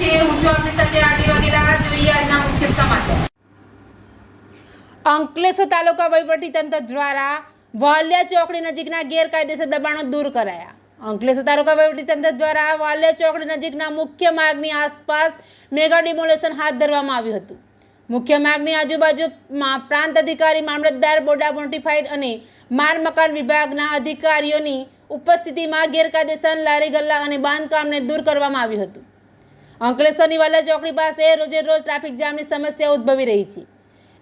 છે હું અંકલેશ્વર તાલુકા વહીવટી તંત્ર દ્વારા વાલિયા ચોકડી નજીકના ગેરકાયદેસર દબાણો દૂર કરાયા. અંકલેશ્વર તાલુકા વહીવટીતંત્ર દ્વારા વાલિયા ચોકડી નજીકના મુખ્ય માર્ગની આસપાસ મેગા ડિમોલેશન હાથ ધરવામાં આવ્યું હતું. મુખ્ય માર્ગની આજુબાજુમાં પ્રાંત અધિકારી, મામલતદાર, બોડા મોટિફાઈડ અને માર મકાન વિભાગના અધિકારીઓની ઉપસ્થિતિમાં ગેરકાયદેસર લારી ગલ્લા અને બાંધકામને દૂર કરવામાં આવ્યું હતું. અંકલેશ્વરની વાલા ચોકડી પાસે રોજે રોજ ટ્રાફિક જામની સમસ્યા ઉદ્ભવી રહી છે.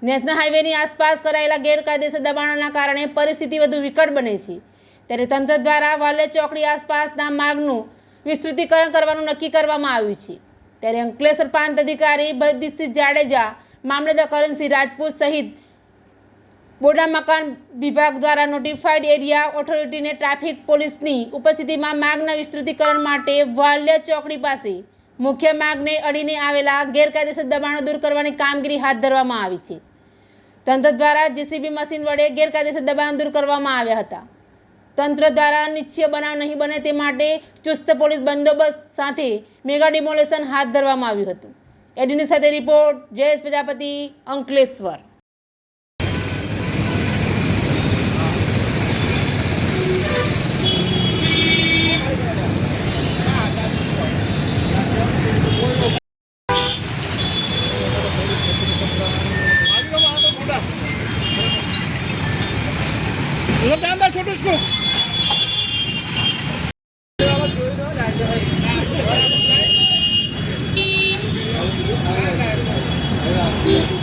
નેશનલ હાઈવેની આસપાસ કરાયેલા ગેરકાયદેસર દબાણોના કારણે પરિસ્થિતિ વધુ વિકટ બને છે. ત્યારે તંત્ર દ્વારા વાલે ચોકડી આસપાસના માર્ગનું વિસ્તૃતિકરણ કરવાનું નક્કી કરવામાં આવ્યું છે. ત્યારે અંકલેશ્વર પ્રાંત અધિકારી બદીસિંહ જાડેજા, મામલતદાર કરણસિંહ રાજપૂત સહિત બોડા મકાન વિભાગ દ્વારા નોટિફાઈડ એરિયા ઓથોરિટીને ટ્રાફિક પોલીસની ઉપસ્થિતિમાં માર્ગના વિસ્તૃતિકરણ માટે વાલિયા ચોકડી પાસે મુખ્ય માર્ગને અડીને આવેલા ગેરકાયદેસર દબાણો દૂર કરવાની કામગીરી હાથ ધરવામાં આવી છે. તંત્ર દ્વારા જેસીબી મશીન વડે ગેરકાયદેસર દબાણ દૂર કરવામાં આવ્યા હતા. તંત્ર દ્વારા નિશ્ચય બનાવ નહીં બને તે માટે ચુસ્ત પોલીસ બંદોબસ્ત સાથે મેગા ડિમોલેશન હાથ ધરવામાં આવ્યું હતું. એડીની સાથે રિપોર્ટ, જયેશ પ્રજાપતિ, અંકલેશ્વર. જોરદાર દા છોટું સ્કૂપ Yeah.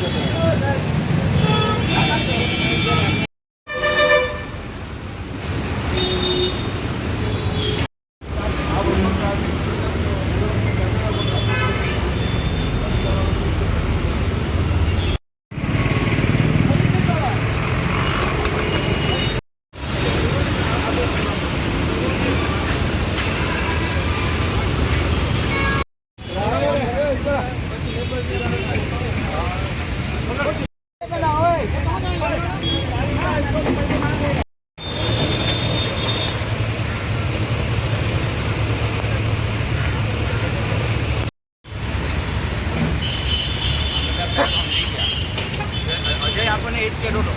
સાઈડ કે ડોડો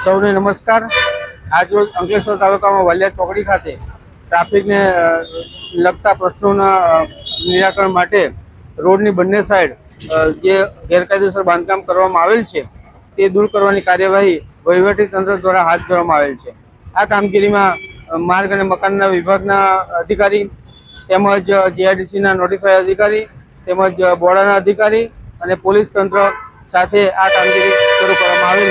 સૌને નમસ્કાર. આજરોજ અંકલેશ્વર તાલુકામાં વાલિયા ચોકડી ખાતે ટ્રાફિકને લગતા પ્રશ્નોના નિરાકરણ માટે રોડની બંને સાઈડ જે ગેરકાયદેસર બાંધકામ કરવામાં આવેલ છે, તે દૂર કરવાની કાર્યવાહી વહીવટી તંત્ર દ્વારા હાથ ધરવામાં આવેલ છે. આ કામગીરીમાં માર્ગ અને મકાનના વિભાગના અધિકારી તેમજ જીઆઈડીસીના નોટિફાઈ અધિકારી તેમજ બોર્ડાના અધિકારી અને પોલીસ તંત્ર સાથે આ કામગીરી શરૂ કરવામાં આવેલ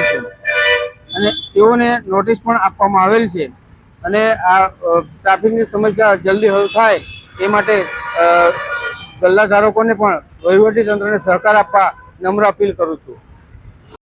તેઓને નોટિસ પણ આપવામાં આવેલ છે. અને આ ટ્રાફિકની સમસ્યા જલ્દી હલ થાય એ માટે ગલ્લાધારકોને ગલ્લા ધારકોને પણ વહીવટી તંત્રને સહકાર આપવા નમ્ર અપીલ કરું છું.